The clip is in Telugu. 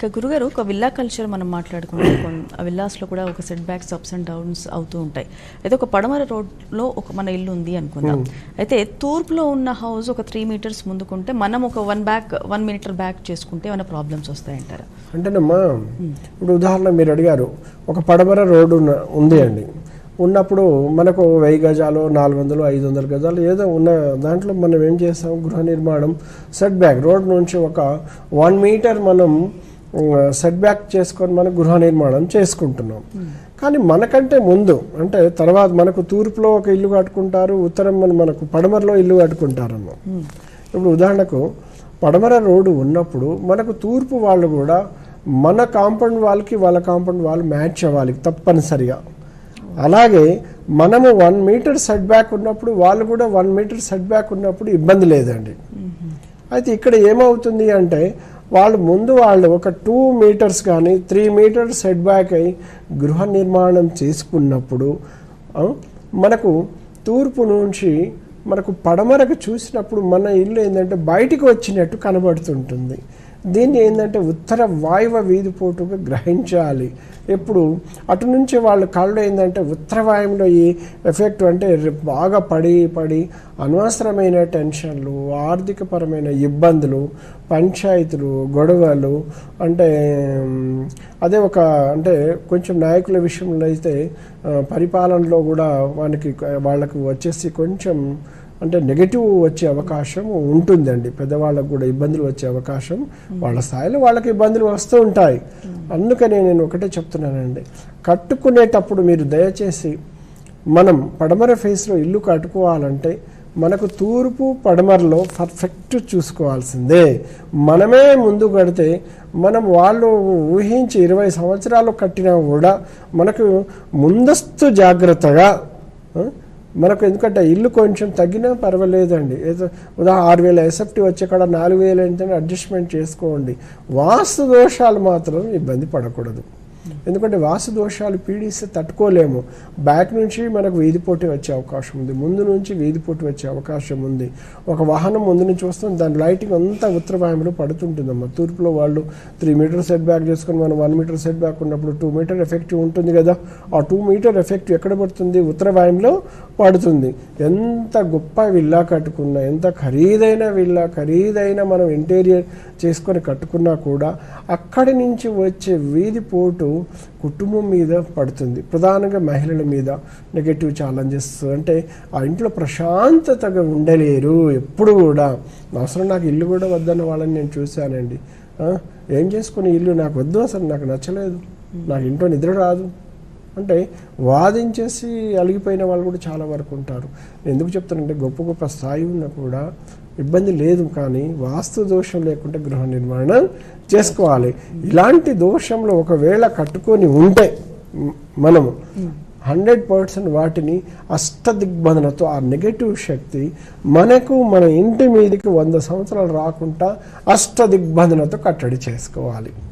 ఇక గురుగారు ఒక విల్లా కల్చర్ మనం మాట్లాడుకుంటే ఆ విల్లాస్లో కూడా ఒక setbacks ups and downs అవుతూ ఉంటాయి. అయితే ఒక పడమర రోడ్లో ఒక మన ఇల్లు ఉంది అనుకుందాం. అయితే తూర్పులో ఉన్న హౌస్ ఒక త్రీ మీటర్స్ ముందుకుంటే మనం ఒక one back one meter back చేసుకుంటే ఏమైనా ప్రాబ్లమ్స్ వస్తాయంటారా? అంటేనమ్మా ఇప్పుడు ఉదాహరణ మీరు అడిగారు. ఒక పడమర రోడ్డు ఉంది అండి. ఉన్నప్పుడు మనకు వెయ్యి గజాలు నాలుగు వందలు ఐదు వందల గజాలు ఏదో ఉన్న దాంట్లో మనం ఏం చేస్తాం? గృహ నిర్మాణం సెట్ బ్యాక్ రోడ్ నుంచి ఒక వన్ మీటర్ మనం సెట్ బ్యాక్ చేసుకొని మనం గృహ నిర్మాణం చేసుకుంటున్నాం. కానీ మనకంటే ముందు అంటే తర్వాత మనకు తూర్పులో ఒక ఇల్లు కట్టుకుంటారు ఉత్తరం మన- మనకు పడమరలో ఇల్లు కట్టుకుంటారమ్మ. ఇప్పుడు ఉదాహరణకు పడమర రోడ్డు ఉన్నప్పుడు మనకు తూర్పు వాళ్ళు కూడా మన కాంపౌండ్ వాళ్ళకి వాళ్ళ కాంపౌండ్ వాళ్ళు మ్యాచ్ అవ్వాలి తప్పనిసరిగా. అలాగే మనము వన్ మీటర్ సెట్ బ్యాక్ ఉన్నప్పుడు వాళ్ళు కూడా వన్ మీటర్ సెట్ బ్యాక్ ఉన్నప్పుడు ఇబ్బంది లేదండి. అయితే ఇక్కడ ఏమవుతుంది అంటే వాళ్ళు ముందు వాళ్ళు ఒక టూ మీటర్స్ కానీ త్రీ మీటర్స్ సెట్ బ్యాక్ అయి గృహ నిర్మాణం చేసుకున్నప్పుడు మనకు తూర్పు నుంచి మనకు పడమరకు చూసినప్పుడు మన ఇల్లు ఏంటంటే బయటికి వచ్చినట్టు కనబడుతుంటుంది. దీన్ని ఏంటంటే ఉత్తర వాయువ వీధిపోటుగా గ్రహించాలి. ఇప్పుడు అటు నుంచి వాళ్ళ కళ్ళు ఏంటంటే ఉత్తర వాయువులో ఈ ఎఫెక్ట్ అంటే బాగా పడి పడి అనవసరమైన టెన్షన్లు ఆర్థికపరమైన ఇబ్బందులు పంచాయతీలు గొడవలు అంటే అదే ఒక అంటే కొంచెం నాయకుల విషయంలో అయితే పరిపాలనలో కూడా వానికి వాళ్ళకు వచ్చేసి కొంచెం అంటే నెగటివ్ వచ్చే అవకాశం ఉంటుందండి. పెద్దవాళ్ళకు కూడా ఇబ్బందులు వచ్చే అవకాశం వాళ్ళ స్థాయిలో వాళ్ళకి ఇబ్బందులు వస్తూ ఉంటాయి. అందుకనే నేను ఒకటే చెప్తున్నానండి. కట్టుకునేటప్పుడు మీరు దయచేసి మనం పడమర ఫేస్లో ఇల్లు కట్టుకోవాలంటే మనకు తూర్పు పడమరలో పర్ఫెక్ట్ చూసుకోవాల్సిందే. మనమే ముందు కడితే మనం వాళ్ళు ఊహించి ఇరవై సంవత్సరాలు కట్టినా కూడా మనకు ముందస్తు జాగ్రత్తగా మనకు ఎందుకంటే ఇల్లు కొంచెం తగ్గినా పర్వాలేదండి. ఏదో ఉదాహరణ ఆరు వేల ఎస్ఎఫ్టీ వచ్చే కాడ నాలుగు వేలు ఏంటంటే అడ్జస్ట్మెంట్ చేసుకోండి. వాస్తు దోషాలు మాత్రం ఇబ్బంది పడకూడదు. ఎందుకంటే వాసు దోషాలు పీడిస్తే తట్టుకోలేము. బ్యాక్ నుంచి మనకు వీధి పోటీ వచ్చే అవకాశం ఉంది. ముందు నుంచి వీధి పోటీ వచ్చే అవకాశం ఉంది. ఒక వాహనం ముందు నుంచి వస్తుంది. దాని లైటింగ్ అంతా ఉత్తర పడుతుంటుందమ్మా. తూర్పులో వాళ్ళు త్రీ మీటర్ సెట్ బ్యాక్ చేసుకుని మనం వన్ మీటర్ సెట్ బ్యాక్ ఉన్నప్పుడు టూ మీటర్ ఎఫెక్టివ్ ఉంటుంది కదా. ఆ టూ మీటర్ ఎఫెక్ట్ ఎక్కడ పడుతుంది? ఉత్తర పడుతుంది. ఎంత గొప్ప విల్లా కట్టుకున్నా ఎంత ఖరీదైన విల్లా ఖరీదైన మనం ఇంటీరియర్ చేసుకొని కట్టుకున్నా కూడా అక్కడి నుంచి వచ్చే వీధి పోటు కుటుంబం మీద పడుతుంది. ప్రధానంగా మహిళల మీద నెగటివ్ ఛాలెంజెస్ అంటే ఆ ఇంట్లో ప్రశాంతతగా ఉండలేరు ఎప్పుడు కూడా. అవసరం నాకు ఇల్లు కూడా వద్దన్న వాళ్ళని నేను చూశానండి. ఏం చేసుకుని ఇల్లు నాకు వద్దు అసలు నాకు నచ్చలేదు. నాకు ఇంట్లో నిద్ర రాదు. అంటే వాదించేసి అలిగిపోయిన వాళ్ళు కూడా చాలా వరకు ఉంటారు. ఎందుకు చెప్తానంటే గొప్ప గొప్ప స్థాయి ఉన్నా కూడా ఇబ్బంది లేదు కానీ వాస్తు దోషం లేకుండా గృహ నిర్మాణం చేసుకోవాలి. ఇలాంటి దోషంలో ఒకవేళ కట్టుకొని ఉంటే మనము హండ్రెడ్ పర్సెంట్ వాటిని అష్టదిగ్బంధనతో ఆ నెగటివ్ శక్తి మనకు మన ఇంటి మీదకి వంద సంవత్సరాలు రాకుండా అష్టదిగ్బంధనతో కట్టడి చేసుకోవాలి.